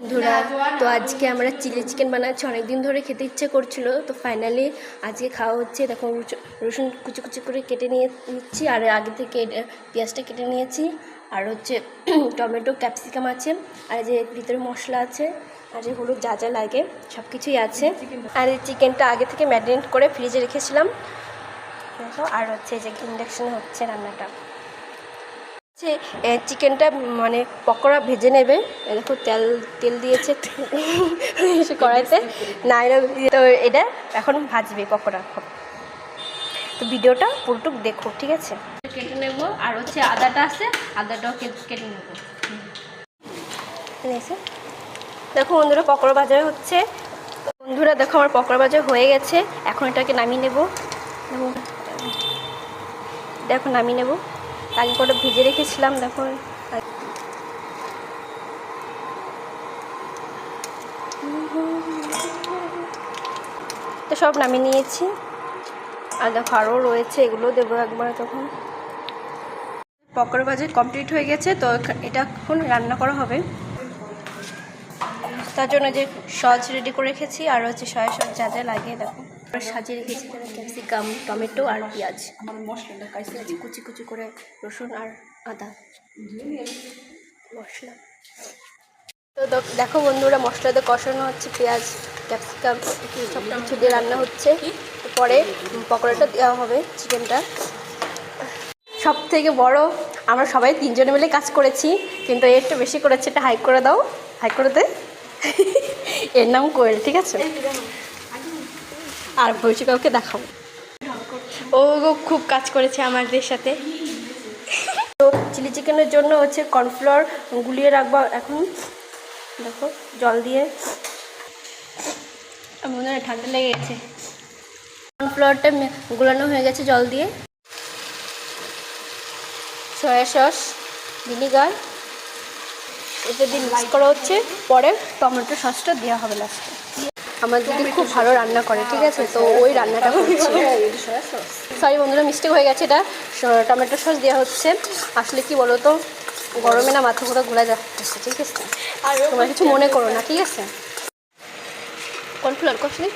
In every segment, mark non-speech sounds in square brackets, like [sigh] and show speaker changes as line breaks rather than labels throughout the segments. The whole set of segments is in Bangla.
বন্ধুরা, তো আজকে আমরা চিলি চিকেন বানাচ্ছি। অনেক দিন ধরে খেতে ইচ্ছে করছিল, তো ফাইনালি আজকে খাওয়া হচ্ছে। দেখো রসুন কুচি কুচি করে কেটে নিয়ে নিচ্ছি, আর আগে থেকে পেঁয়াজটা কেটে নিয়েছি। আর হচ্ছে [clears throat] টমেটো, ক্যাপসিকাম আছে, আর যে ভিতরে মশলা আছে, আর যে হলুদ যা যা লাগে সব কিছুই আছে। আর এই চিকেনটা আগে থেকে ম্যারিনেট করে ফ্রিজে রেখেছিলাম। আর হচ্ছে যে ইন্ডাকশানে হচ্ছে রান্নাটা। হচ্ছে চিকেনটা মানে পকোড়া ভেজে নেবে। দেখো তেল তেল দিয়েছে। কড়াইতে নাইরা তো এটা এখন ভাজবে পকোড়া। তো ভিডিওটা পুরোটুক দেখো ঠিক আছে? কেটে নেব। আর হচ্ছে আদাটা আছে আদাটাও কেটে নেব। দেখো বন্ধুরা পকোড়া ভাজা হচ্ছে। বন্ধুরা দেখো আমার পকোড়া ভাজা হয়ে গেছে। এখন এটাকে নামিয়ে নেব। দেখো নামিয়ে নেব। আগে করে ভিজে রেখেছিলাম, দেখো। তো সব নামিয়ে নিয়েছি। আর দেখো আরও রয়েছে, এগুলো দেবো একবার তখন। পকোড়া ভাজি কমপ্লিট হয়ে গেছে, তো এটা এখন রান্না করা হবে। তার জন্য যে সস রেডি করে রেখেছি, আর হচ্ছে সয়া সস যা যা লাগে দেখো। সাজিয়ে রেখেছি ক্যাপসিকাম টমেটো আর পেঁয়াজ।
আমার মশলাটা
পেঁয়াজ কুচি কুচি করে রসুন আর আদা। মশলা। তো দেখো বন্ধুরা মশলাতে কষানো হচ্ছে পেঁয়াজ ক্যাপসিকাম সব কিছু দিয়ে রান্না হচ্ছে। পরে পকোড়াটা দেওয়া হবে চিকেনটা। সব থেকে বড় আমরা সবাই তিনজনে মিলে কাজ করেছি কিন্তু এর একটু বেশি করেছে এটা হাই করে দাও। হাই করে দে। এর নাম কোয়েল ঠিক আছে? আর কাউকে দেখাবো।
ও খুব কাজ করেছে আমাদের সাথে।
তো চিলি চিকেনের জন্য হচ্ছে কর্নফ্লাওয়ার গুলিয়ে রাখব এখন। দেখো, জল দিয়ে।
মনে হয় ঠান্ডা লেগে গেছে
কর্নফ্লাওয়ারটা গুলানো হয়ে গেছে জল দিয়ে। Soya sauce, vinegar. এটা দিয়ে মিক্স করা হচ্ছে। পরে টমেটো সসটা দেওয়া হবে লাস্টে আমার দিদি খুব ভালো রান্না করে ঠিক আছে? তো ওই রান্নাটা করছি সরি বন্ধুরা মিস্টেক হয়ে গেছে এটা। টমেটো সস দেওয়া হচ্ছে। আসলে কি বলো তো গরমে না মাথা ঘোরা ঘোরা যাচ্ছে ঠিক আছে?
আর
তোমার কিছু মনে করো না ঠিক আছে? কর্নফ্লাওয়ার কষলি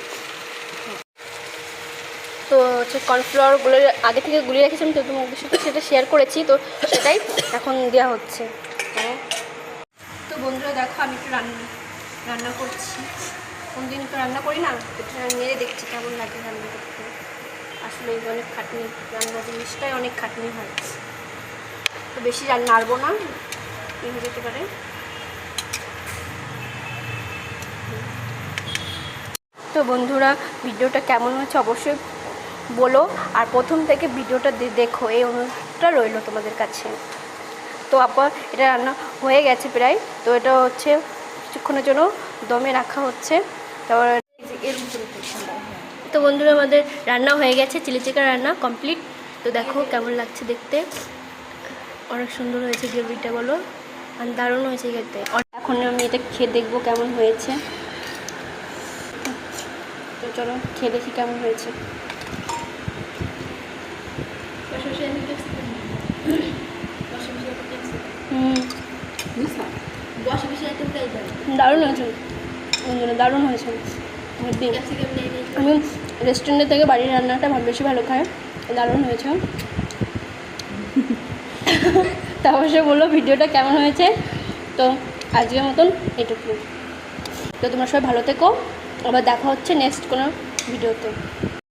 তো হচ্ছে কর্নফ্লাওয়ারগুলো আগে থেকে গুলিয়ে রেখেছিলাম তো তোমাদের সাথে সেটা শেয়ার করেছি তো সেটাই এখন দেওয়া হচ্ছে। তো বন্ধুরা দেখো আমি একটু রান্না রান্না করছি। কোনদিন তো রান্না করি না মেরে দেখছি কেমন লাগে রান্না করতে। আসলে এই অনেক খাটনি, রান্না জিনিসটাই অনেক খাটনি হয়। তো বেশি রান্না নাড়বো না কি হয়ে যেতে পারে। তো বন্ধুরা, ভিডিওটা কেমন হচ্ছে অবশ্যই বলো, আর প্রথম থেকে ভিডিওটা দেখো, এই অনুরোধটা রইল তোমাদের কাছে। তো আপা, এটা রান্না হয়ে গেছে প্রায়, তো এটা হচ্ছে কিছুক্ষণের জন্য দমে রাখা হচ্ছে। তারপর
তো
বন্ধুরা আমাদের রান্না হয়ে গেছে চিলি চিকেন রান্না কমপ্লিট তো দেখো কেমন লাগছে দেখতে। অনেক সুন্দর হয়েছে গ্রেভিটা বলো। আর দারুণ হয়েছে খেতে। এখন আমি এটা খেয়ে দেখব কেমন হয়েছে। তো চলো খেয়ে দেখি কেমন হয়েছে। দারুণ হয়েছে। দারুণ হয়েছে। আমি রেস্টুরেন্টের থেকে বাড়ির রান্নাটা ভালো বেশি ভালো খায় দারুণ হয়েছে। তারপর সে বলল ভিডিওটা কেমন হয়েছে? তো আজকের মতন এটুকু তো তোমরা সবাই ভালো থেকো। আবার দেখা হচ্ছে নেক্সট কোনো ভিডিওতে।